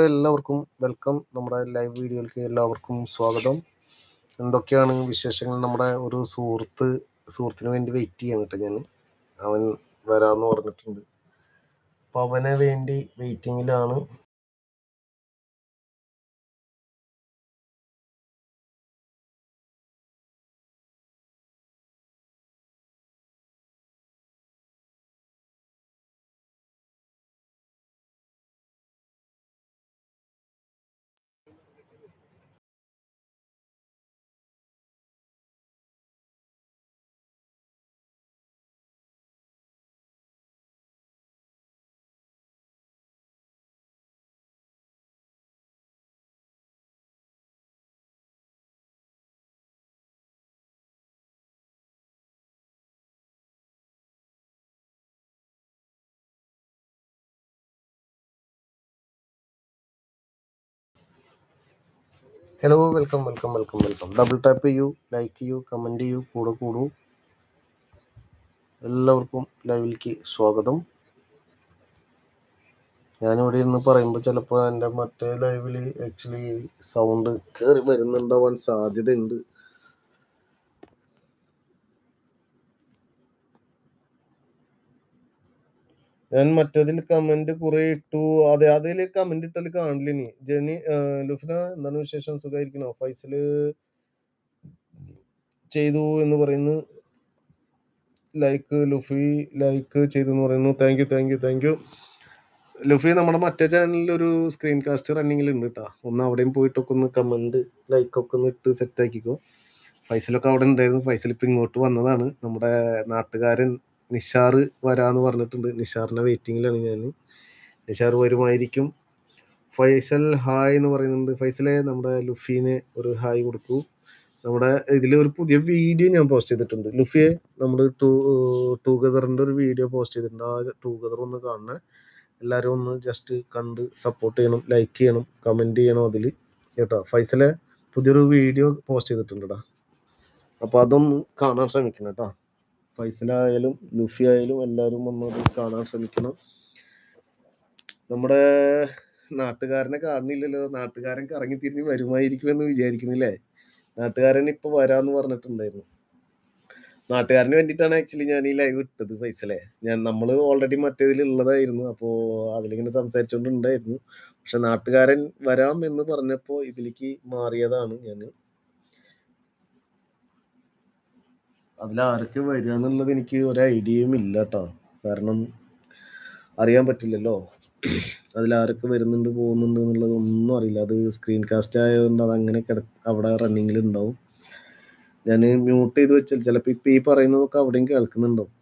എല്ലാവർക്കും വെൽക്കം. നമ്മുടെ ലൈവ് വീഡിയോയിലേക്ക് എല്ലാവർക്കും സ്വാഗതം. എന്തൊക്കെയാണ് വിശേഷങ്ങൾ? നമ്മുടെ ഒരു സുഹൃത്ത് സുഹൃത്തിന് വേണ്ടി വെയിറ്റ് ചെയ്യാണ് കേട്ടോ ഞാൻ അവൻ വരാമെന്ന് പറഞ്ഞിട്ടുണ്ട്. അപ്പോൾ അവനെ വേണ്ടി വെയിറ്റിങ്ങിലാണ് hello welcome welcome welcome welcome double tap ചെയ്യൂ ലൈക്ക് ചെയ്യൂ കമന്റ് ചെയ്യൂ കൂടെ കൂടൂ. എല്ലാവർക്കും ലൈവിലേക്ക് സ്വാഗതം. ഞാനിവിടെ ഇരുന്ന് പറയുമ്പോൾ ചിലപ്പോൾ എന്റെ മറ്റേ ലൈവിൽ ആക്ച്വലി സൗണ്ട് കയറി വരുന്നുണ്ടാവാൻ സാധ്യതയുണ്ട്. ഞാൻ മറ്റതിൽ കമന്റ് കുറെ ഇട്ടു. അതെ അതിൽ കമന്റ് ഇട്ടാൽ കാണില്ല ഇനി? ജെനി ലുഫിന എന്താണ് വിശേഷം? സുഖമായിരിക്കണോ ഫൈസൽ ചെയ്തു എന്ന് പറയുന്നു. ലൈക്ക് ലുഫി ലൈക്ക് ചെയ്തു എന്ന് പറയുന്നു. Thank you thank you thank you Luffy നമ്മുടെ മറ്റേ ചാനലിൽ ഒരു സ്ക്രീൻ കാസ്റ്റ് റണ്ണിങ്ങിൽ ഉണ്ട് കേട്ടോ ഒന്ന് അവിടെയും പോയിട്ടൊക്കെ ഒന്ന് കമന്റ് ലൈക്ക് ഒക്കെ ഒന്ന് ഇട്ട് സെറ്റ് ആക്കിക്കോ. ഫൈസലൊക്കെ അവിടെ ഉണ്ടായിരുന്നു. ഫൈസൽ ഇപ്പം ഇങ്ങോട്ട് വന്നതാണ്. നമ്മുടെ നാട്ടുകാരൻ നിഷാർ വരാന്ന് പറഞ്ഞിട്ടുണ്ട്. നിഷാറിന്റെ വെയിറ്റിംഗിലാണ് ഞാൻ നിഷാർ വരുമായിരിക്കും. ഫൈസൽ ഹായ് എന്ന് പറയുന്നുണ്ട്. ഫൈസലെ നമ്മുടെ ലുഫീനെ ഒരു ഹായ് കൊടുക്കൂ. നമ്മുടെ ഇതിൽ ഒരു പുതിയ വീഡിയോ ഞാൻ പോസ്റ്റ് ചെയ്തിട്ടുണ്ട്. ലുഫിയെ നമ്മൾ ടൂ ടൂഗദറിന്റെ ഒരു വീഡിയോ പോസ്റ്റ് ചെയ്തിട്ടുണ്ട്. ആ ടൂഗദർ ഒന്ന് കാണണേ. എല്ലാവരും ഒന്ന് ജസ്റ്റ് കണ്ട് സപ്പോർട്ട് ചെയ്യണം ലൈക്ക് ചെയ്യണം കമന്റ് ചെയ്യണം അതിൽ കേട്ടോ? ഫൈസലെ പുതിയൊരു വീഡിയോ പോസ്റ്റ് ചെയ്തിട്ടുണ്ടടാ. അപ്പോൾ അതൊന്ന് കാണാൻ ശ്രമിക്കണം കേട്ടോ. ഫൈസലായാലും ലുഫി ആയാലും എല്ലാവരും ഒന്നത് കാണാൻ ശ്രമിക്കണം. നമ്മുടെ നാട്ടുകാരനെ കാണുന്നില്ലല്ലോ നാട്ടുകാരൻ കറങ്ങി തിരിഞ്ഞ് വരുമായിരിക്കുമെന്ന് വിചാരിക്കുന്നില്ലേ? നാട്ടുകാരൻ ഇപ്പൊ വരാന്ന് പറഞ്ഞിട്ടുണ്ടായിരുന്നു. നാട്ടുകാരന് വേണ്ടിയിട്ടാണ് ആക്ച്വലി ഞാൻ ഈ ലൈവ് ഇട്ടത് ഫൈസലെ. ഞാൻ നമ്മൾ ഓൾറെഡി മറ്റേതിൽ ഉള്ളതായിരുന്നു അപ്പോൾ അതിലിങ്ങനെ സംസാരിച്ചുകൊണ്ടുണ്ടായിരുന്നു പക്ഷെ നാട്ടുകാരൻ വരാം എന്ന് പറഞ്ഞപ്പോൾ ഇതിലേക്ക് മാറിയതാണ് ഞാൻ അതിൽ ആരൊക്കെ വരിക എന്നുള്ളത് എനിക്ക് ഒരു ഐഡിയയും ഇല്ല കേട്ടോ കാരണം അറിയാൻ പറ്റില്ലല്ലോ. അതിൽ ആരൊക്കെ വരുന്നുണ്ട് പോകുന്നുണ്ട് എന്നുള്ളത് ഒന്നും അറിയില്ല. അത് സ്ക്രീൻ കാസ്റ്റ് ആയതുകൊണ്ട് അത് അങ്ങനെ കിട അവിടെ റണ്ണിങ്ങിൽ ഉണ്ടാവും ഞാൻ മ്യൂട്ട് ചെയ്ത് വെച്ചാൽ ചിലപ്പോൾ ഇപ്പം ഈ പറയുന്നതൊക്കെ അവിടെയും കേൾക്കുന്നുണ്ടാവും.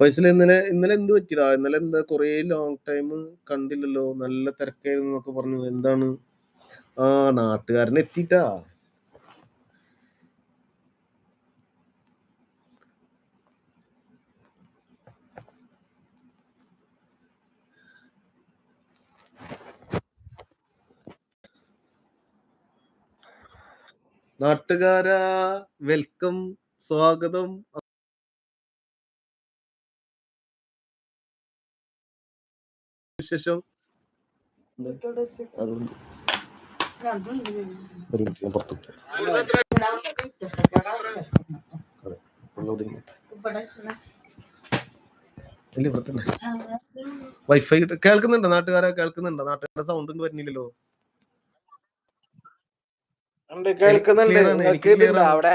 ഫൈസൽ ഇന്നലെ ഇന്നലെ എന്ത് പറ്റിയടാ? ഇന്നലെ എന്താ കുറേ ലോങ് ടൈം കണ്ടില്ലല്ലോ. നല്ല തിരക്കായിരുന്നു എന്നൊക്കെ പറഞ്ഞു. എന്താണ്? ആ നാട്ടുകാരൻ എത്തിയിട്ടാ നാട്ടുകാരാ വെൽക്കം സ്വാഗതം. വിശേഷം? വൈഫൈ കേൾക്കുന്നുണ്ടോ നാട്ടുകാരെ? കേൾക്കുന്നുണ്ടോ? നാട്ടുകാരുടെ സൗണ്ട് ഒന്നും വരുന്നില്ലല്ലോ. ഉണ്ട്. കേൾക്കുന്നുണ്ട്. clear ആണ്, നിങ്ങൾക്ക് ഇതുണ്ടോ അവിടെ?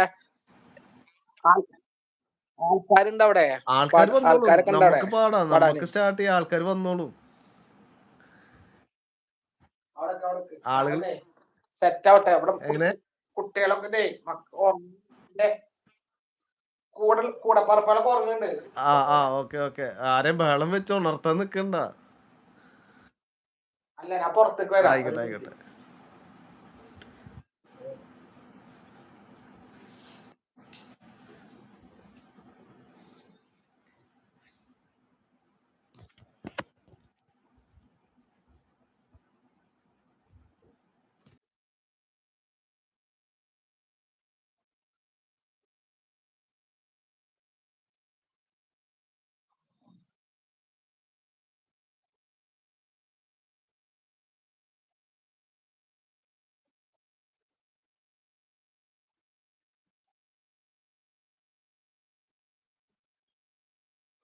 ആൾക്കാരുണ്ട് അവിടെ? ആൾക്കാരൊക്കെ ഉണ്ട് നമുക്ക് സ്റ്റാർട്ട് ചെയ്യാം. ആൾക്കാർ വന്നോളൂ. ആളുകൾ സെറ്റ് ആവട്ടെ. അവിടെ എങ്ങനെ? കുട്ടികളൊക്കെ ഉറങ്ങുന്നുണ്ട്. ആ ആ ഓക്കെ ഓക്കെ. ആരെയും ബഹളം വെച്ച് ഉണർത്താൻ നിക്കണ്ട. അല്ല ഞാൻ പുറത്തേക്ക് വരാം. ആയിക്കോട്ടെ ആയിക്കോട്ടെ.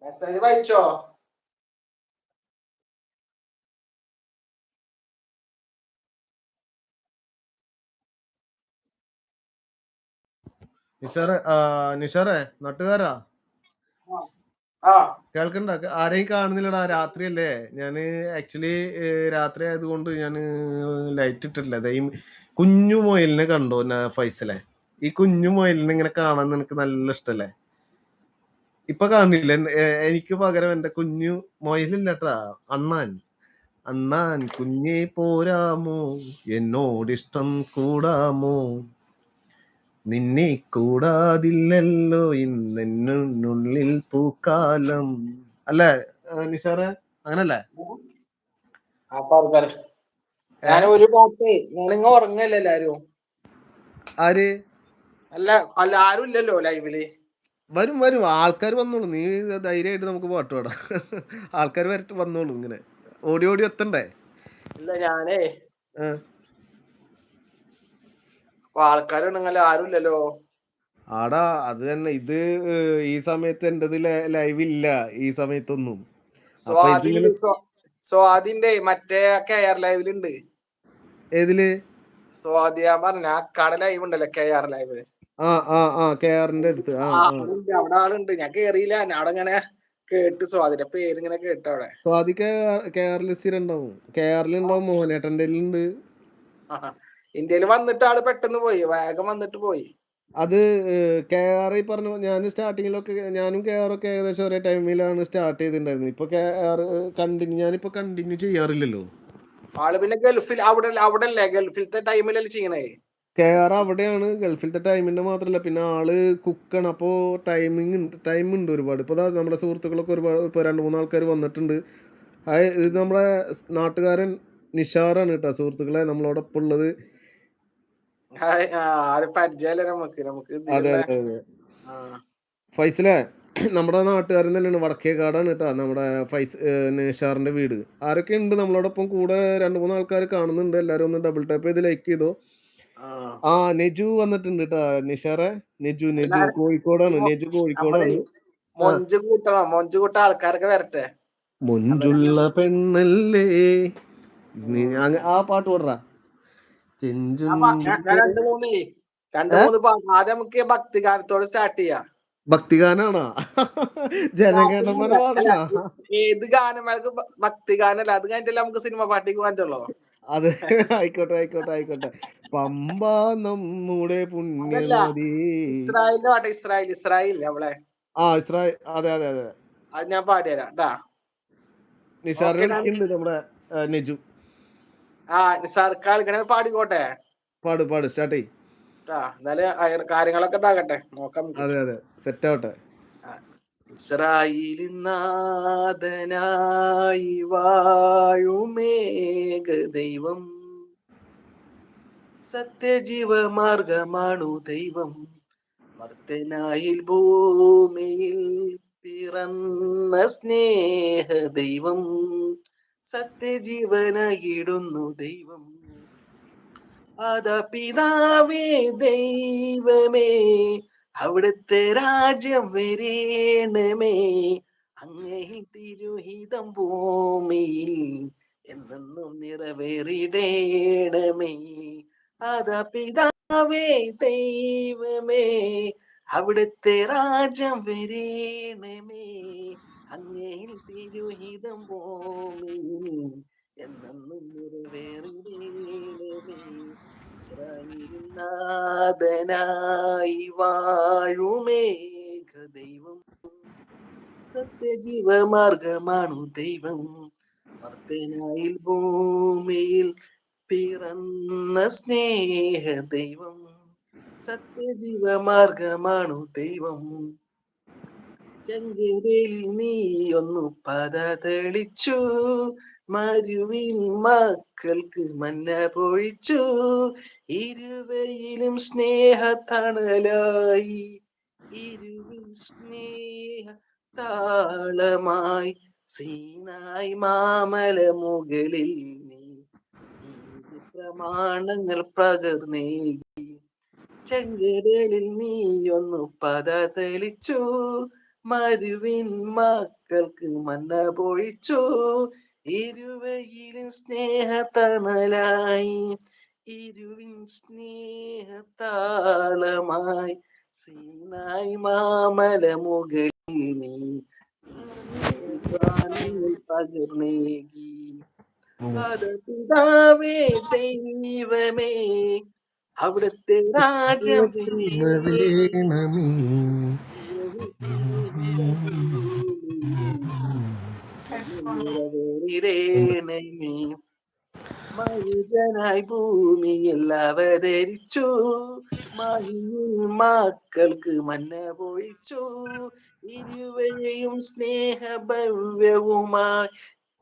മെസ്സേജ് വായിച്ചോ? നിഷാറെ നിഷാറെ നാട്ടുകാരാ? കേൾക്കണ്ട ആരെയും കാണുന്നില്ലടാ രാത്രിയല്ലേ. ഞാൻ ആക്ച്വലി രാത്രി ആയതുകൊണ്ട് ഞാൻ ലൈറ്റ് ഇട്ടിട്ടില്ല. ഈ കുഞ്ഞു മൊയലിനെ കണ്ടോ ഫൈസലെ? ഈ കുഞ്ഞു മൊയലിനെ ഇങ്ങനെ കാണാൻ നിനക്ക് നല്ല ഇഷ്ടല്ലേ? ഇപ്പൊ കാണില്ല എനിക്ക് പകരം എന്റെ കുഞ്ഞു മൊയലില്ലട്ടാ. അണ്ണാൻ. അണ്ണാൻ കുഞ്ഞെ പോരാമോ? എന്നോടിഷ്ടം കൂടാമോ? നിന്നെ കൂടാതില്ലല്ലോ. ഇന്നെന്നുള്ളിൽ പൂക്കാലം. അല്ലേ നിഷാറ? അങ്ങനല്ലേ? ഞാൻ ഒരു പാട്ട് ഞാനിങ്ങ ഉറങ്ങല്ലേ എല്ലാരും? ആര്? അല്ല അല്ല ആരും ഇല്ലല്ലോ ലൈവിൽ. വരും വരും. ആൾക്കാർ വന്നോളൂ. നീ ധൈര്യമായിട്ട് നമുക്ക് പാട്ട് പാടാം. ആൾക്കാർ വരട്ട് വന്നോളൂ ഇങ്ങനെ. ഓടി ഓടി എത്തണ്ടേ? ഇല്ല ഞാനേ. ആൾക്കാരുണ്ടെങ്കിൽ ആരും ഇല്ലല്ലോ. ആടാ അത് തന്നെ. ഇത് ഈ സമയത്ത് എന്റേത് ലൈവ് ഇല്ല ഈ സമയത്തൊന്നും. സ്വാതിന്റെ മറ്റേ കെ ആർ ലൈവിലുണ്ട് ഏതിൽ? സ്വാതി ഞാൻ പറഞ്ഞ ആ കട ലൈവ് ഉണ്ടല്ലോ കെ ആർ ലൈവ്. ആ ആ ആ കെയറിന്റെ അടുത്ത്. ആ അവിടെ ആളുണ്ട്. ഞാൻ കേറിയില്ല. ഞാൻ അവിടെ ഇങ്ങനെ കേട്ട് സ്വാതിന്റെ അവിടെ. സ്വാതി മോഹനേട്ടന്റെ ഉണ്ട്. ഇന്ത്യയിൽ വന്നിട്ട് ആൾ പെട്ടെന്ന് പോയി. വേഗം വന്നിട്ട് പോയി. അത് കെ ആർ ഈ പറഞ്ഞ ഞാൻ സ്റ്റാർട്ടിങ്ങിലൊക്കെ ഞാനും കെ ആർ ഒക്കെ ഏകദേശം ഒരേ ടൈമിലാണ് സ്റ്റാർട്ട് ചെയ്തിട്ടുണ്ടായിരുന്നത്. ഇപ്പൊ കെ ആർ കണ്ടിന്യൂ ഞാനിപ്പോ കണ്ടിന്യൂ ചെയ്യാറില്ലല്ലോ. ആൾ പിന്നെ ഗൾഫിൽ അവിടെ അവിടെ അല്ലേ ഗൾഫിലത്തെ ടൈമിലല്ലേ ചെയ്യണേ? കെ അവിടെയാണ്. ഗൾഫിലത്തെ ടൈമിന്റെ മാത്രല്ല. പിന്നെ ആൾ കുക്കാണ് അപ്പോ ടൈമിംഗ് ഉണ്ട്. ഒരുപാട്. ഇപ്പൊ ദാ നമ്മുടെ സുഹൃത്തുക്കളൊക്കെ ഒരുപാട് ഇപ്പൊ രണ്ട് മൂന്ന് ആൾക്കാർ വന്നിട്ടുണ്ട്. അത് ഇത് നമ്മുടെ നാട്ടുകാരൻ നിഷാറാണ് കേട്ടോ സുഹൃത്തുക്കളെ. നമ്മളോടൊപ്പം ഉള്ളത്. ആര് നമുക്ക്. നമുക്ക് അതെ അതെ അതെ. ഫൈസലെ നമ്മുടെ നാട്ടുകാരൻ തന്നെയാണ്. വടക്കേകാടാണ് കേട്ടോ നമ്മുടെ ഫൈസ് നിഷാറിന്റെ വീട്. ആരൊക്കെ ഉണ്ട് നമ്മളോടൊപ്പം കൂടെ? രണ്ട് മൂന്ന് ആൾക്കാർ കാണുന്നുണ്ട്. എല്ലാവരും ഒന്ന് ഡബിൾ ടാപ്പ് ചെയ്ത് ലൈക്ക് ചെയ്തോ. ആ. ആ നെജു വന്നിട്ടുണ്ട് ട്ടാ നിഷാറെ. നെജു നെജു എല്ലാരും- കോഴിക്കോടാണ് മൊ- നെജു കോഴിക്കോടാണ്. നമ്മൾ മൊഞ്ച് കൂട്ടണം മൊഞ്ച് കൂട്ട ആൾക്കാരൊക്കെ വരട്ടെ. മൊഞ്ചുള്ള പെണ്ണല്ലേ? നീ അങ്ങ- ആ പാട്ട് പാടാ ചെഞ്ചും ഞാൻ ഞാൻ- ഞാൻ രണ്ട് മൂന്ന് രണ്ട് ഏ? മൂന്ന് പാ- ആദ്യം നമുക്ക് ഭക്തി ഗാനത്തോട് സ്റ്റാർട്ട് ചെയ്യാം. ഭക്തിഗാനാണോ? ജനഗണമന പാടണ ഏത് ഗാനം ഭക്തിഗാനല്ല ഭ- അത് കഴിഞ്ഞിട്ടല്ലേ നമുക്ക് സിനിമ പാട്ടിക്ക് പറ്റുള്ളൂ. അത് ആയിക്കോട്ടെ ആയിക്കോട്ടെ ആയിക്കോട്ടെ. പമ്പ നമ്മുടെ. പുണ്യനദി. ഇസ്രായേലിന്റെ പാട്ട് ഇസ്രായേൽ ഇസ്രായേൽ അവളെ. ആ ഇസ്രായേൽ അതെ അതെ അതെ അത്. ഞാൻ ഞാൻ- വിളിക്കുന്നുണ്ട് നമ്മുടെ നെജു. ആ സർക്കാർ ഇങ്ങനെ പാടിക്കോട്ടെ. പാട് പാട് സ്റ്റാർട്ട് ചെയ് എന്നാലും കാര്യങ്ങളൊക്കെ ഇതാകട്ടെ. നോക്കാം അതെ അതെ സെറ്റ് ആവട്ടെ. ഇസ്രായേലിൻ നാഥനായി വാഴുമേക ദൈവം. സത്യജീവമാർഗമാണു ദൈവം. മർത്തനായിൽ ഭൂമിയിൽ പിറന്ന സ്നേഹ ദൈവം. സത്യജീവനായിടുന്നു ദൈവം. അതാ പിതാവേ ദൈവമേ അവിടുത്തെ രാജ്യം വരേണമേ. അങ്ങയിൽ തിരുഹിതം ഭൂമിയിൽ എന്നെന്നും നിറവേറിടേണമേ. അതാ പിതാവേ ദൈവമേ അവിടുത്തെ രാജ്യം വരേണമേ. അങ്ങയിൽ തിരുഹിതം ഭൂമിയിൽ എന്നെന്നും നിറവേറിടേണമേ. ഇസ്രായേലിൻ വാഴുമേഘദൈവം വാഴുമേഘ ദൈവം. സത്യജീവമാർഗമാണു ദൈവം. വർത്തനായിൽ ഭൂമിയിൽ പിറന്ന സ്നേഹ ദൈവം. സത്യജീവമാർഗമാണു ദൈവം. ചങ്കരയിൽ നീ ഒന്നു പത തെളിച്ചു. മരുവിൻ മക്കൾക്ക് മന്ന പൊഴിച്ചു. ഇരുവയിലും സ്നേഹ തണലായി ഇരുവിൽ സ്നേഹ താളമായി സീനായി മാമല മുകളിൽ നീ. പ്രമാണങ്ങൾ പകർന്നേകി ചെങ്കടലിൽ നീ ഒന്നു പത തെളിച്ചു. മരുവിൻ മക്കൾക്ക് മന്ന പൊഴിച്ചു. ഇരുവയിലും സ്നേഹത്തണലായി ഇരുവിൻ സ്നേഹത്താളമായി സീനായി മാമല മുകളിൽ നീ പകർന്നേകി പിതാവേ ദൈവമേ അവിടുത്തെ രാജ്യം. നിറവേറിടേണമേ മനുജനായി ഭൂമിയിൽ അവതരിച്ചു. മഹിയിൽ മക്കൾക്ക് മന്ന പൊഴിച്ചു. ഇരുവരെയും സ്നേഹഭവ്യവുമായി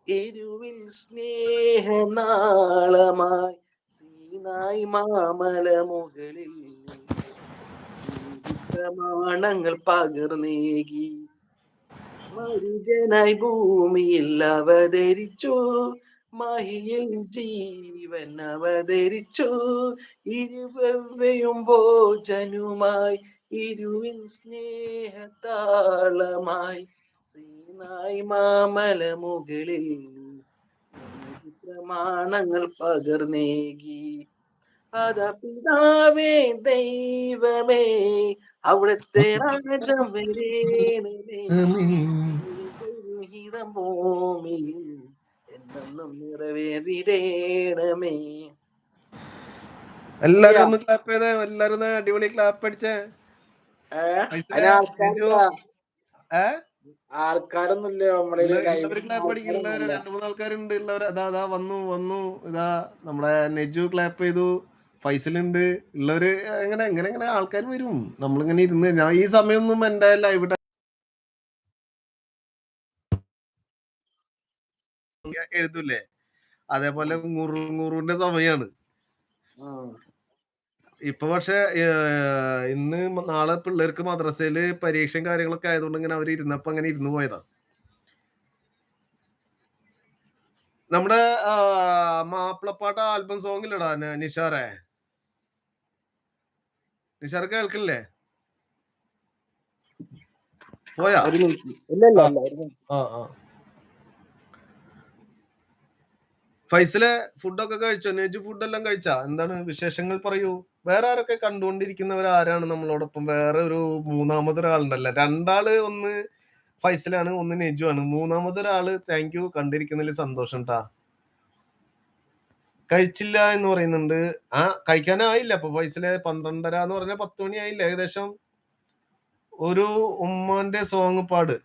ഇരുവിൽ സ്നേഹനാളമായി സീനായി മാമല മുകളിൽ പ്രമാണങ്ങൾ പകർന്നേകി. മരുജനായി ഭൂമിയിൽ അവതരിച്ചു. മഹിയിൽ ജീവൻ അവതരിച്ചു. ഇരുവെവ്വയും ഭോജനുമായി ഇരുവിൻ സ്നേഹത്താളമായി. സീനായി മാമല മുകളിൽ പ്രമാണങ്ങൾ പകർന്നേകി അത പിതാവേ ദൈവമേ അവിടുത്തെ എന്നെന്നും നിറവേറിടേണമേ. എല്ലാരും ഒന്ന് ക്ലാപ്പ് ചെയ്തേ. എല്ലാരും അടിപൊളി ക്ലാപ്പ് അടിച്ചേ. ആൾക്കാരൊന്നും ഇല്ല ആൾക്കാരൊന്നുമില്ല. നമ്മളെ രണ്ടു മൂന്ന് ആൾക്കാരുണ്ട്. ഉള്ളവര് അതാ അതാ വന്നു വന്നു. ഇതാ നമ്മുടെ നെജു ക്ലാപ്പ് ചെയ്തു. ഫൈസലുണ്ട് ഉള്ളവര് അങ്ങനെ എങ്ങനെ എങ്ങനെ ആൾക്കാർ വരും. നമ്മളിങ്ങനെ ഇരുന്ന് ഞാൻ ഈ സമയമൊന്നും എന്റെ ലൈവ് എഴുതൂലേ അതേപോലെ നൂറ് സമയാണ്. സമയമാണ് ഇപ്പൊ പക്ഷെ ഇന്ന് നാളെ പിള്ളേർക്ക് മദ്രസയിൽ പരീക്ഷയും കാര്യങ്ങളൊക്കെ ആയതുകൊണ്ട് ഇങ്ങനെ അവർ ഇരുന്നപ്പോ അങ്ങനെ ഇരുന്നു പോയതാ. നമ്മുടെ മാപ്പിളപ്പാട്ട് ആൽബം സോങ് ഇല്ലടാ ന- നിഷാറെ. നിഷാർ കേൾക്കില്ലേ പോയാ? ഫൈസലെ ഫുഡൊക്കെ കഴിച്ചോ? നെജ് ഫുഡെല്ലാം കഴിച്ചാ? എന്താണ് വിശേഷങ്ങൾ പറയൂ? വേറെ ആരൊക്കെ കണ്ടുകൊണ്ടിരിക്കുന്നവർ ആരാണ് നമ്മളോടൊപ്പം? വേറെ ഒരു മൂന്നാമതൊരാളുണ്ടല്ലോ? രണ്ടാൾ ഒന്ന് ഫൈസലാണ് ഒന്ന് നെജു ആണ്. മൂന്നാമതൊരാൾ താങ്ക് യു കണ്ടിരിക്കുന്നതിൽ സന്തോഷം ട്ടാ. കഴിച്ചില്ല എന്ന് പറയുന്നുണ്ട്. ആ കഴിക്കാനായില്ല. അപ്പൊ ഫൈസലെ പന്ത്രണ്ടര എന്ന് പറഞ്ഞ പത്ത് മണി ആയില്ല ഏകദേശം ഒരു ഉമ്മാന്റെ സോങ് പാട്.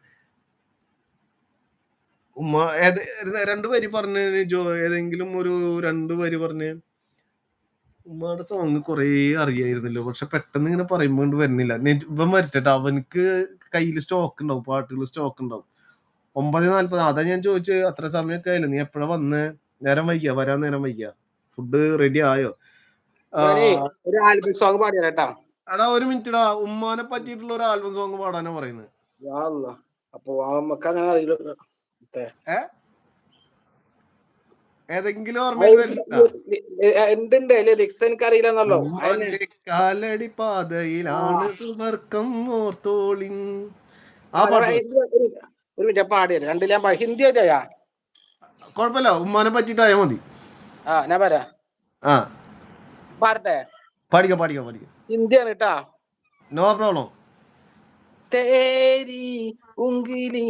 ഉമ്മ ഏത് രണ്ടു വരി പറഞ്ഞ ജോ ഏതെങ്കിലും ഒരു രണ്ടു വരി പറഞ്ഞ് ഉമ്മയുടെ സോങ് കുറേ അറിയായിരുന്നല്ലോ. പക്ഷെ പെട്ടെന്ന് ഇങ്ങനെ പറയുമ്പോൾ കൊണ്ട് വരുന്നില്ല. ഇവൻ വരട്ടെ അവനക്ക് കയ്യിൽ സ്റ്റോക്ക് ഉണ്ടാവും പാട്ടുകൾ സ്റ്റോക്ക് ഉണ്ടാവും ഒമ്പത് നാല്പത് അതാ ഞാൻ ചോദിച്ചത് അത്ര സമയമൊക്കെ ആയില്ല? നീ എപ്പോഴാ വന്ന്? നേരം വൈകിയ? വരാൻ നേരം വൈകിയ? ഫുഡ് റെഡി ആയോ? ഒരു ആൽബം സോങ് പാടിയാ എടാ ഒരു മിനിറ്റ് ഉമ്മാനെ പറ്റിയിട്ടുള്ള ഒരു ആൽബം സോങ് പാടാനാ പറയുന്നത് യാ അല്ലാ. അപ്പൊ നമുക്ക് അങ്ങനെ അറിയില്ല. ഏതെങ്കിലും ഓർമ്മ ലിറിക്സ് എനിക്ക് അറിയില്ലെന്നല്ലോ കാലടി പാതയിലാണ് സുവർക്കം ഓർത്തോളിൻ. ആ പാട്ട് ഒരു മിനിറ്റ് പാടിയത് ഹിന്ദി ആയിട്ടാ കുഴപ്പമില്ല ഉമ്മാനെ പറ്റിട്ടായ മതി ആ ഞാൻ പറയാ ആ പാടട്ടെ പാടിക്കോ പാടിക്കോ പാടിക്കോ ഹിന്ദിയാണ് കേട്ടാ നോ പ്രോബ്ലം तेरी उंगली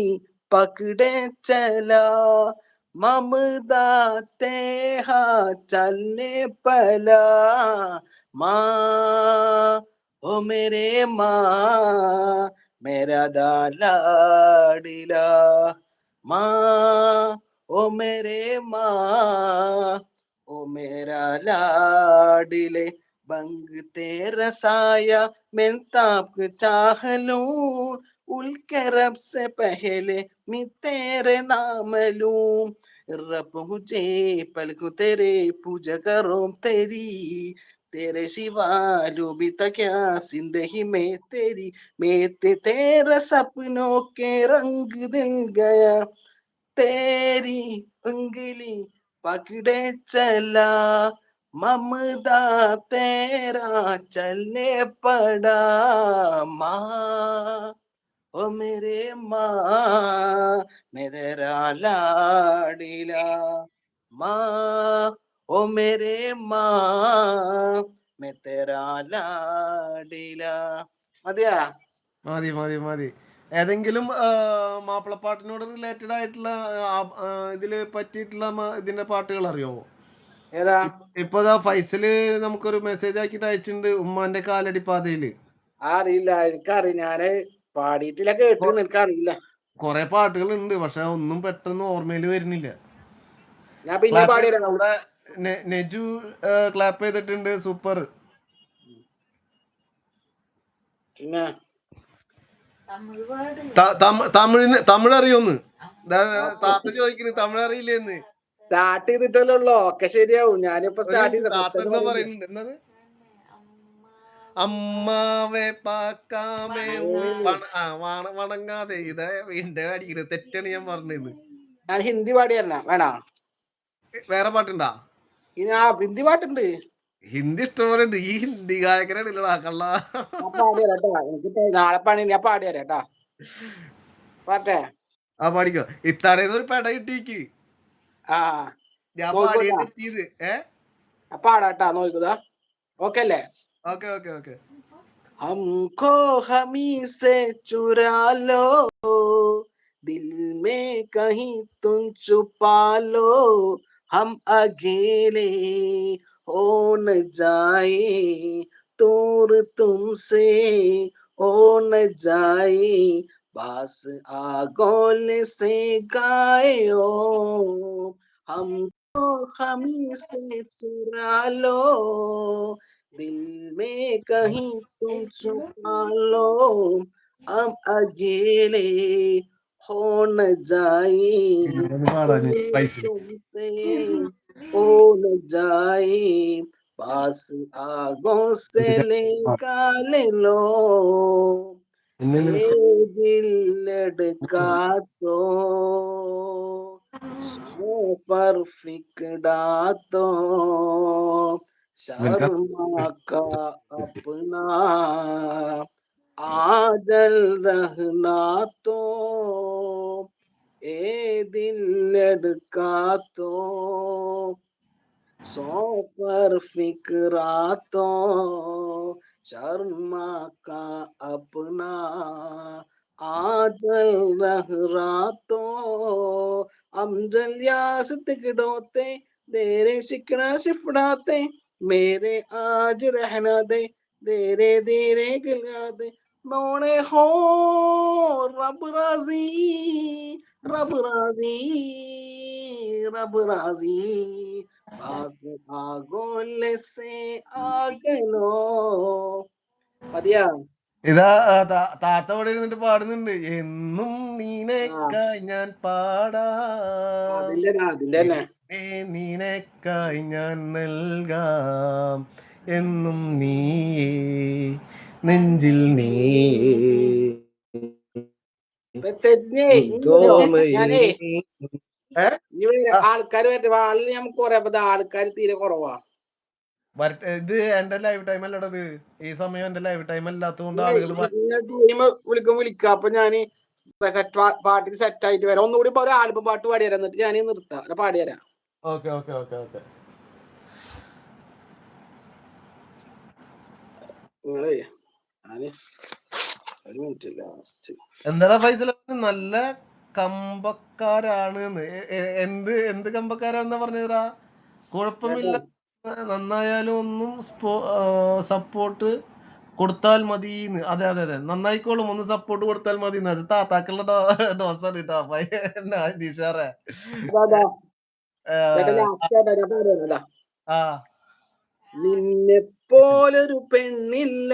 पकड़े चला ममदा तेहा चलने पला माँ ओ मेरे माँ मेरा दालाडिला माँ ओ मेरे माँ, ओ मेरा लाडिले बंग तेरा साया मैं ताप चाह लूँ उनके रब से पहले मैं तेरे नाम लूँ। रब मुझे पलकू तेरे पूजा करो तेरी, तेरे सिवा तो क्या ज़िंदगी में तेरी। मैं ते तेरे सपनों के रंग दिल गया तेरी उंगली पकड़े चला ममदा तेरा चलने पड़ा माँ ओ मेरे माँ मैं तेरा लाडीला माँ ओ मेरे माँ मैं तेरा लाडीला മതിയാ മതി മതി മതി ഏതെങ്കിലും മാപ്പിളപ്പാട്ടിനോട് റിലേറ്റഡ് ആയിട്ടുള്ള ഇതിൽ പറ്റിയിട്ടുള്ള ഇതിന്റെ പാട്ടുകൾ അറിയോ? ഏതാ? ഇപ്പൊ ഫൈസൽ നമുക്കൊരു മെസ്സേജ് ആക്കിട്ട് അയച്ചിട്ടുണ്ട് ഉമ്മാന്റെ കാലടി പാതയിൽ അറിയില്ല എനിക്കറിയില്ല. ഞാൻ പാടിയിട്ടില്ല കേട്ടു എനിക്കറിയില്ല. കൊറേ പാട്ടുകൾ ഉണ്ട് പക്ഷെ ഒന്നും പെട്ടെന്ന് ഓർമ്മയിൽ വരുന്നില്ല. ഞാൻ പിന്നെ നെ- നെജു ക്ലാപ്പ് ചെയ്തിട്ടുണ്ട് സൂപ്പർ. പിന്നെ? തമിഴിന് തമിഴ് അറിയോന്ന് ദാ, താത്ത ചോദിക്കുന്നു തമിഴ് അറിയില്ലേന്ന് സ്റ്റാർട്ട് ചെയ്തിട്ടല്ലേ ഉള്ളൂ. ഒക്കെ ശരിയാവും. ഞാനിപ്പോ സ്റ്റാർട്ട് ചെയ്തിട്ടുണ്ട് താത്ത എന്താ ചെയ്ത പറയുന്നുണ്ട് എന്നത് അമ്മാവെ പാക്കാമേ വണങ്ങാതെ. ഇത് എന്റെ അടിക്കുന്നത് തെറ്റാണ് ഞാൻ പറഞ്ഞത് ഞാൻ ഹിന്ദി പാടിയല്ല വേണ? വേറെ പാട്ടുണ്ടാ? ആ ഹിന്ദി പാട്ടുണ്ട്. ഹിന്ദി ഇഷ്ടംപോലെ ഉണ്ട് ഈ ഹിന്ദി ഗായകനാണ് ഇല്ലടാ കള്ള ഞാൻ പാടിയരാ കേട്ടാ എനിക്ക് നാളെ പണി ഞാൻ പാടിയരാ കേട്ടാ പാട്ടെ ആ പാടിക്കോ ഇത്താടേന്ന് ഒരു പെട കിട്ടിക്ക് ആ ഞാൻ നോക്കൂല. പാടിയ തെറ്റിയത് ഏ ഞാൻ പാടാട്ടാ നോക്കുക ഓക്കെ അല്ലേ ഓക്കെ ഓക്കെ ഓക്കെ हमको हमी से चुरा लो दिल में कहीं तुम छुपा लो हम अकेले हो न जाए तोर तुमसे हो न जाए। बास आगोल से गाय ओ हम तो हम से चुरा लो। दिल में कहीं तुम छुपा लो हम अकेले हो न जाए तुमसे हो न जाए पास आगों से निकाल लो। ये दिल लड़का तो पर फिकड़ा तो शर्मा का अपना आजल रहना तो। ए दिल लड़का तो सौ पर फिकरा तो शर्मा का अपना आजल रह रहा तो अमजल यासत गिडोते तेरे शिकना शिफड़ाते मेरे आज रहना दे तेरे धीरे गिला दे मोने हो रब राजी റബ് റാസി റബ് റാസി പാസ് ആഗോലസെ ആകലോ. മതിയാ? ഇതാ താത്ത അവിടെ ഇരുന്നിട്ട് പാടുന്നുണ്ട്. എന്നും നീനക്കായി ഞാൻ പാടാ. നീനേക്കായി ഞാൻ നൽകാം. എന്നും നീ നെഞ്ചിൽ നീ ഞാനേ ആൾക്കാർ വരട്ടെ ആളിന് നമുക്ക് കുറെ ആൾക്കാർ തീരെ കുറവാ. വരട്ടെ ഇത് എന്റെ ലൈവ് ടൈം അല്ലടത് ഈ സമയം എന്റെ ലൈവ് ടൈം അല്ലാത്തതുകൊണ്ട് ആളുകൾ വിളിക്കും വിളിക്കാം. അപ്പൊ ഞാൻ സെറ്റ് പാട്ടിന് സെറ്റ് ആയിട്ട് വരാം. ഒന്നുകൂടി ഇപ്പൊ ഒരു ആൽബം പാട്ട് പാടി തരാം എന്നിട്ട് ഞാൻ നിർത്താം. പാടി തരാം ഓക്കെ ഓക്കെ ഓക്കെ ഓക്കെ. നിങ്ങളേ ഞാൻ ഒരു മിനിറ്റ് ലാസ്റ്റ് എന്താടാ ഫൈസൽ നല്ല കമ്പക്കാരാണ് എന്ത് എന്ത് കമ്പക്കാരാന്നാ പറഞ്ഞതാ കുഴപ്പമില്ല. നന്നായാലും ഒന്നും സപ്പോർട്ട് കൊടുത്താൽ മതിന്ന്. അതെ അതെ അതെ. നന്നായിക്കോളും. ഒന്ന് സപ്പോർട്ട് കൊടുത്താൽ മതി അത് താത്താക്കളുടെ ഡോസാണ് കേട്ടോ നിഷാറെ? ആ നിന്നെ പോലൊരു പെണ്ണില്ല.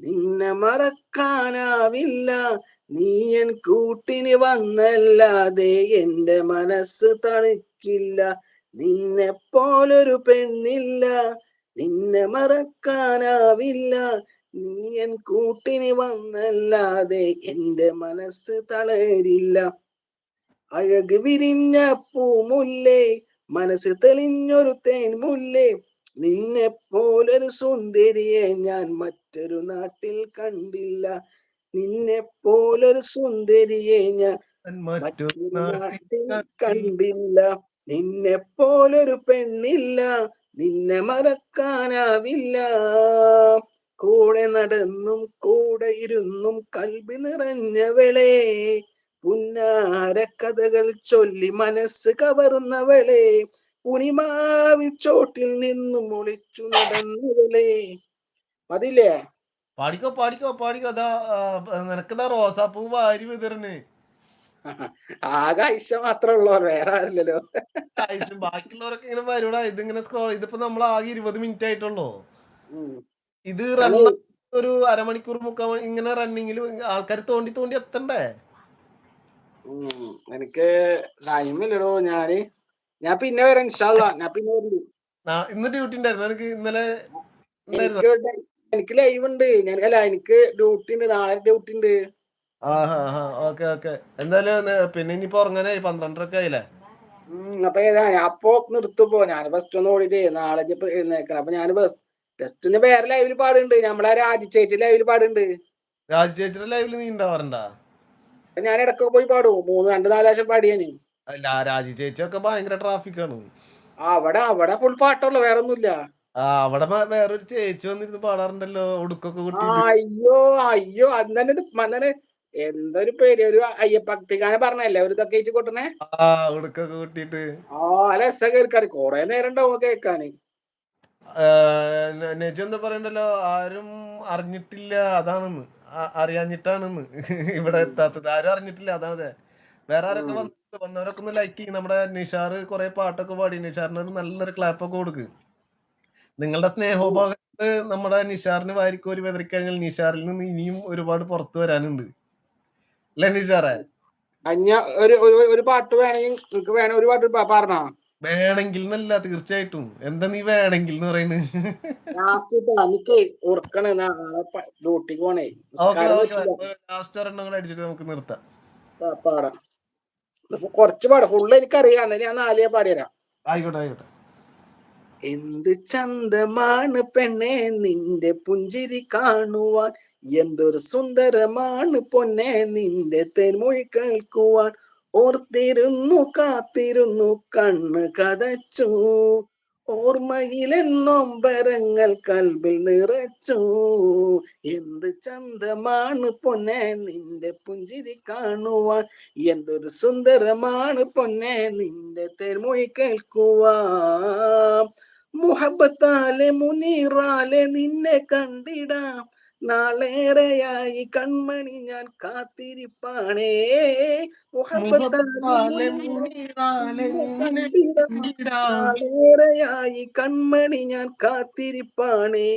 നിന്നെ മറക്കാനാവില്ല. എൻ കൂട്ടിന് വന്നല്ലാതെ എന്റെ മനസ്സ് തണുക്കില്ല. നിന്നെ പോലൊരു പെണ്ണില്ല. നിന്നെ മറക്കാനാവില്ല. എൻ കൂട്ടിന് വന്നല്ലാതെ എന്റെ മനസ്സ് തളരില്ല. അഴക് വിരിഞ്ഞ പൂമുല്ലേ? മനസ്സ് തെളിഞ്ഞൊരു തേൻമുല്ലേ? നിന്നെ പോലൊരു സുന്ദരിയെ ഞാൻ മറ്റൊരു നാട്ടിൽ കണ്ടില്ല. നിന്നെ പോലൊരു സുന്ദരിയെ ഞാൻ മറ്റൊരു നാട്ടിൽ. കണ്ടില്ല. നിന്നെ പോലൊരു പെണ്ണില്ല. നിന്നെ മറക്കാനാവില്ല. കൂടെ നടന്നും കൂടെ ഇരുന്നും കൽവി നിറഞ്ഞവളെ. പുന്നാര കഥകൾ ചൊല്ലി മനസ്സ് കവറുന്നവളെ പുണിമാവി ചോട്ടിൽ നിന്നും ഒളിച്ചു നടന്നവളെ. മതില്ലേ പാടിക്കോ പാടിക്കോ പാടിക്കോ. അതാ നിനക്കതാ റോസാപ്പൂ വാരി വിതരണേ. ആകെ ഐശ മാത്രമേ ഉള്ളൂ വേറെ ആരില്ലല്ലോ ബാക്കിയുള്ളവരൊക്കെ ഇങ്ങനെ വരൂടാ. ഇതിങ്ങനെ സ്ക്രോൾ ഇതിപ്പോ നമ്മൾ ആകെ ഇരുപത് മിനിറ്റ് ആയിട്ടുള്ളൂ. ഇത്. റൺ ഒരു അരമണിക്കൂർ മുക്കാൽ മണി ഇങ്ങനെ റണ്ണിങ്ങിൽ ആൾക്കാർ തോണ്ടി തോണ്ടി എത്തണ്ടേ. എനിക്ക് ടൈമില്ലടോ ഞാൻ ഞാൻ പിന്നെ വരാം ഇൻഷാല്ല ഞാൻ പിന്നെ വരണ്ട്. നാ- ഇന്ന് ഡ്യൂട്ടി ഉണ്ടായിരുന്നു എനിക്ക് ഇന്നലെ എനിക്ക് ലൈവ് ഉണ്ട്. ഞാൻ അല്ല എനിക്ക് ഡ്യൂട്ടി ഉണ്ട്. നാളെ ഡ്യൂട്ടി ഉണ്ട്. Okay okay. എന്തായാലും ന- പിന്നെ ഇനിയിപ്പോ ഉറങ്ങാനായി. പന്ത്രണ്ടരൊക്കെ ആയില്ലേ? അപ്പൊ ഏതാ അപ്പൊ നിർത്തുപ്പോ ഞാൻ ഫസ്റ്റ് ഒന്ന് ഓടിട്ട് നാളെ എഴുന്നേക്കണം അപ്പൊ ഞാൻ ബസ് ടെസ്റ്റിന് വേറെ ലൈവിൽ പാടുണ്ട്. നമ്മളെ രാജി ചേച്ചി ലൈവിൽ പാടുണ്ട്. രാജി ചേച്ചിയുടെ ലൈവിൽ നീ ഉണ്ടാവാറുണ്ടാ ഞാൻ ഇടയ്ക്ക് പോയി പാടും. മൂന്ന് രണ്ട് നാല് പ്രാവശ്യം പാടിയാന് അല്ല രാജു ചേച്ചിയൊക്കെ ഭയങ്കര ട്രാഫിക് ആണ്. അവിടെ അവിടെ ഫുൾ പാട്ടുള്ളു വേറെ ഒന്നുമില്ല ആ അവിടെ വേറൊരു ചേച്ചി വന്നിരുന്ന് പാടാറുണ്ടല്ലോ ഉടുക്കൊക്കെ കുട്ടിയിട്ട്. അയ്യോ അയ്യോ അന്നെ അന്നെ എന്തൊരു പേര് ഒരു അയ്യപ്പക്തികാനെ പറഞ്ഞല്ലേ ഒരു ഇതൊക്കെ ആയിട്ട് കൊട്ടണേ? ആ ഉടുക്കൊക്കെ കൂട്ടിട്ട് ആ രസം കേൾക്കാൻ കൊറേ നേരം ഉണ്ടാവും കേൾക്കാന്. നെജു എന്താ പറയണ്ടല്ലോ ആരും അറിഞ്ഞിട്ടില്ല അതാണെന്ന്. അറിയാഞ്ഞിട്ടാണെന്ന്. ഇവിടെ എത്താത്തത്. ആരും അറിഞ്ഞിട്ടില്ല അതാണ് അതെ വേറെ ആരൊക്കെ വന്നവരൊക്കെ ഒന്ന് ലൈക്ക് ചെയ്യും. നമ്മുടെ നിഷാർ കുറെ പാട്ടൊക്കെ പാടി. നിഷാറിന് ഒരു നല്ലൊരു ക്ലാപ്പ് ഒക്കെ കൊടുക്ക്. നിങ്ങളുടെ സ്നേഹോപാകത്ത് നമ്മുടെ നിഷാറിന് വാരിക്കോരി വെതറിക്കഴിഞ്ഞാൽ നിഷാറിൽ നിന്ന് ഇനിയും ഒരുപാട് പുറത്തു വരാനുണ്ട്. അല്ലേ നിഷാറെ? അഞ്ഞ ഒരു ഒരു- ഒരു പാട്ട് വേണമെങ്കിൽ നിനക്ക് വേണേ ഒരു പാട്ട് പ- പറഞ്ഞോ വേണമെങ്കിൽ എന്നല്ല തീർച്ചയായിട്ടും. എന്താ നീ വേണമെങ്കിൽ എന്ന് പറയുന്നത് ലാസ്റ്റ് ഉറക്കണേ. ഡ്യൂട്ടിക്ക് പോണേ. ഒരെണ്ണം കൂടെ അടിച്ചിട്ട് നമുക്ക് നിർത്താം. പാടാം. കുറച്ച് പാടാം. ഫുള്ള് എനിക്കറിയാം. എന്നാലും ഞാൻ പാടി പാടിയരാം ആയിക്കോട്ടെ ആയിക്കോട്ടെ. എന്ത് ചന്തമാണ് പെണ്ണെ നിന്റെ പുഞ്ചിരി കാണുവാൻ. എന്തൊരു സുന്ദരമാണ് പൊന്നെ നിന്റെ തെന്മൊഴി കേൾക്കുവാൻ. ഓർത്തിരുന്നു കാത്തിരുന്നു കണ്ണ് കതച്ചു. ഓർമ്മയിലെന്നൊമ്പരങ്ങൾ കൽവിൽ നിറച്ചു. എന്ത് ചന്തമാണ് പൊന്നെ നിന്റെ പുഞ്ചിരി കാണുവാൻ. എന്തൊരു സുന്ദരമാണ് പൊന്നെ നിന്റെ തെരുമൊഴി കേൾക്കുവാൻ. മുഹബത്താലെ മുനീറാലെ നിന്നെ കണ്ടിടാം. നാളേറെയായി കൺമണി ഞാൻ കാത്തിരിപ്പാണേ. നാളേറെയായി കൺമണി ഞാൻ കാത്തിരിപ്പാണേ.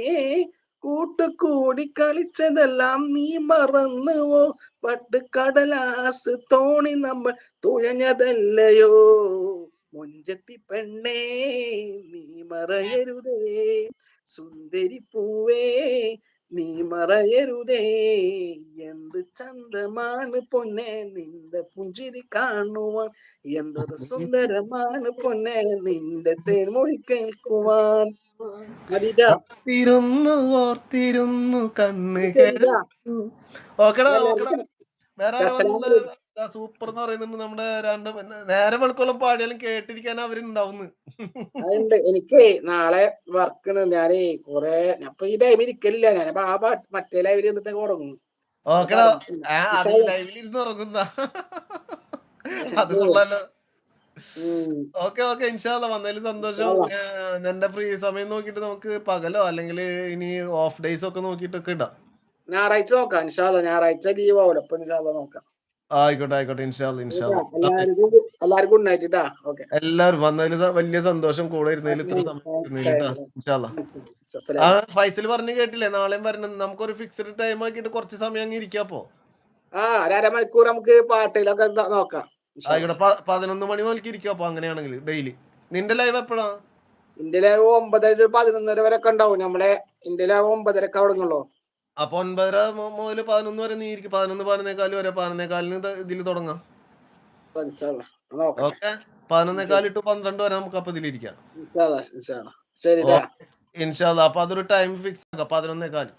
കൂട്ടുകൂടി കളിച്ചതെല്ലാം നീ മറന്നുവോ? പട്ട് കടലാസ് തോണി നമ്മൾ തുഴഞ്ഞതല്ലയോ? മുഞ്ചത്തി പെണ്ണേ നീ മറയരുതേ. സുന്ദരി പൂവേ നീ മറയരുതേ. എന്ത് ചന്തമാണ് പൊന്നെ നിന്റെ പുഞ്ചിരി കാണുവാൻ. എന്തൊരു സുന്ദരമാണ് പൊന്നെ നിന്റെ തേൻമൊഴി കേൾക്കുവാൻ. ഓർത്തിരുന്നു ഓർത്തിരുന്നു കണ്ണ് ശരിടാ ഓക്കെടാ ഓക്കെടാ. വേറെ സൂപ്പർ എന്ന് പറയുന്നുണ്ട് നമ്മുടെ രണ്ട്. നേരെ വെളുക്കോളം പാടിയാലും കേട്ടിരിക്കാൻ അവരുണ്ടാവുന്നു. അതുണ്ട്. എനിക്ക് നാളെ വർക്ക് ഞാനേ കൊറേ അപ്പൊ ഈ ടൈമിൽ ഇരിക്കലില്ല. ഞാൻ ആ പാട്ട് മറ്റേ ലൈവിൽ ഇരുന്നിട്ട് ഉറങ്ങും ഓക്കെടാ. ആ അത് ഇൻഷാല്ലാ. ലൈവിൽ ഇരുന്ന് ഉറങ്ങുന്ന. അത് കൊള്ളാലോ ഉം. Okay okay. ഇൻഷാല്ല വന്നതിൽ സന്തോഷം. എന്റെ ഫ്രീ സമയം നോക്കിട്ട് നമുക്ക് പകലോ അല്ലെങ്കിൽ ഇനി ഓഫ് ഡേയ്സ് ഒക്കെ നോക്കിട്ടൊക്കെ ഇടാം. ഞായറാഴ്ച നോക്കാം. ഇൻഷാല്ല ഞായറാഴ്ച ലീവ് ആവൂല. അപ്പൊ ഇൻഷാല്ല നോക്കാം. ആയിക്കോട്ടെ ആയിക്കോട്ടെ. ഇൻഷാൽ ഇൻഷാൽ എല്ലാവരും വന്നതിൽ വലിയ സന്തോഷം കൂടെ ഇരുന്നതിൽ ഇത്ര സമയം ഫൈസൽ പറഞ്ഞു കേട്ടില്ലേ? നാളെയും വരണം. നമുക്കൊരു ഫിക്സഡ് ടൈം ആക്കിയിട്ട് കുറച്ച് സമയം അങ്ങ് ഇരിക്കാപ്പോ ഒരു നമുക്ക് പാട്ടിലൊക്കെ നോക്കാം. ആയിക്കോട്ടെ പതിനൊന്ന് മണി മുതൽക്ക് ഇരിക്കാപ്പോ അപ്പൊ അങ്ങനെയാണെങ്കിൽ ഡെയിലി. നിന്റെ ലൈവ് എപ്പോഴാ? ഇന്ത്യയിലെ ലൈവ് ഒമ്പതര പതിനൊന്നര വരെ ഒക്കെ ഉണ്ടാവും. നമ്മളെ ഇന്ത്യയിലെ ഒമ്പതരക്ക് തുടങ്ങുള്ളൂ അപ്പൊ ഒൻപതര മുതൽ പതിനൊന്ന് വരെ നീ ഇരിക്കും. പതിനൊന്ന് പതിനൊന്നേക്കാൽ വരെ. പതിനൊന്നേക്കാലിന് ഇതിൽ തുടങ്ങാം. ഓക്കെ? പതിനൊന്നേക്കാൽ ടു പന്ത്രണ്ട് വരെ നമുക്ക് അപ്പൊ ഇതിലിരിക്കാം ഇൻഷാൽ ഇൻഷാല്ലാ. അപ്പൊ അതൊരു ടൈം ഫിക്സ് ആക്കാം. പതിനൊന്നേക്കാൽ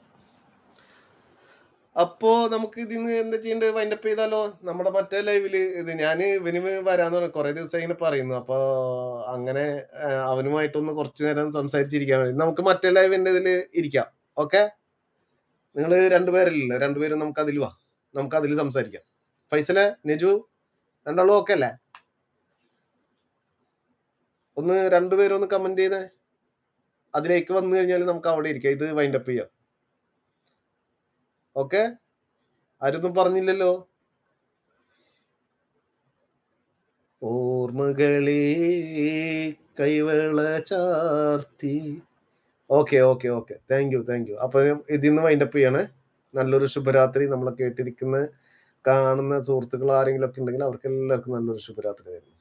അപ്പോ നമുക്ക് ഇതിന്ന് എന്താ ചെയ്യണ്ടേ? വൈൻഡപ്പ് ചെയ്താലോ? നമ്മുടെ മറ്റേ ലൈവിൽ ഇത് ഞാൻ ഇവന് വരാന്ന് പറഞ്ഞു കുറെ ദിവസം ഇങ്ങനെ പറയുന്നു. അപ്പൊ അങ്ങനെ അവനുമായിട്ടൊന്ന് കുറച്ചു നേരം സംസാരിച്ചിരിക്കാൻ വേണ്ടി. നമുക്ക് മറ്റേ ലൈവിന്റെ ഇതിൽ ഇരിക്കാം. ഓക്കെ? നിങ്ങൾ രണ്ടുപേരല്ലേ രണ്ടുപേരും നമുക്ക് അതിൽ വാ. നമുക്ക് അതിൽ സംസാരിക്കാം. ഫൈസലെ നെജു രണ്ടാളും ഓക്കെ അല്ലേ? ഒന്ന് രണ്ടുപേരും ഒന്ന് കമന്റ് ചെയ്തേ. അതിലേക്ക് വന്നു കഴിഞ്ഞാൽ നമുക്ക് അവിടെ ഇരിക്കാം. ഇത് വൈൻഡ് അപ്പ് ചെയ്യാം. ഓക്കെ ആരൊന്നും പറഞ്ഞില്ലല്ലോ? ഓർമ്മകളെ കൈവള ചാർത്തി okay okay okay. Thank you thank you അപ്പൊ നിന്ന് വൈൻഡപ്പ് ചെയ്യാണ്. നല്ലൊരു ശുഭരാത്രി നമ്മളെ കേട്ടിരിക്കുന്ന കാണുന്ന സുഹൃത്തുക്കൾ ആരെങ്കിലും ഒക്കെ ഉണ്ടെങ്കിൽ അവർക്ക് എല്ലാവർക്കും നല്ലൊരു ശുഭരാത്രി ആയിരുന്നു